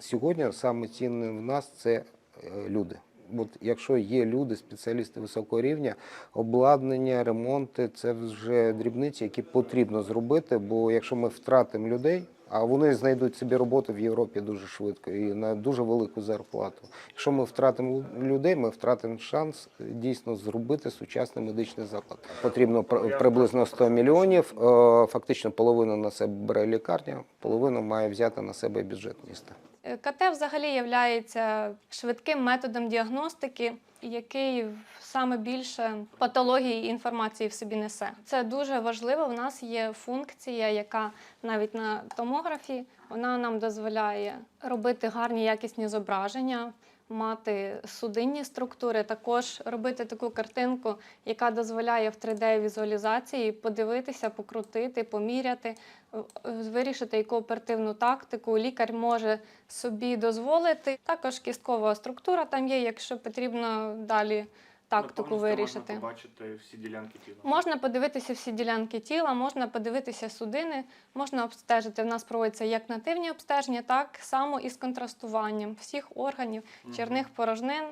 Сьогодні саме цінне в нас це е, люди. От якщо є люди, спеціалісти високого рівня, обладнання, ремонти це вже дрібниці, які потрібно зробити. Бо якщо ми втратимо людей, а вони знайдуть собі роботу в Європі дуже швидко і на дуже велику зарплату. Якщо ми втратимо людей, ми втратимо шанс е, дійсно зробити сучасний медичний заклад. Потрібно пр- приблизно 100 мільйонів. Е, Фактично половину на себе бере лікарня, половину має взяти на себе бюджет міста. Е, КТ взагалі є швидким методом діагностики, який саме більше патології і інформації в собі несе. Це дуже важливо. У нас є функція, яка навіть на томографі вона нам дозволяє робити гарні якісні зображення. Мати судинні структури, також робити таку картинку, яка дозволяє в 3D-візуалізації подивитися, покрутити, поміряти, е, вирішити яку оперативну тактику лікар може собі дозволити. Також кісткова структура там є, якщо потрібно далі тактику вирішити. Можна побачити всі ділянки тіла. Можна подивитися всі ділянки тіла, можна подивитися судини, можна обстежити. В нас проводяться як нативні обстеження, так само і з контрастуванням всіх органів, черних порожнин.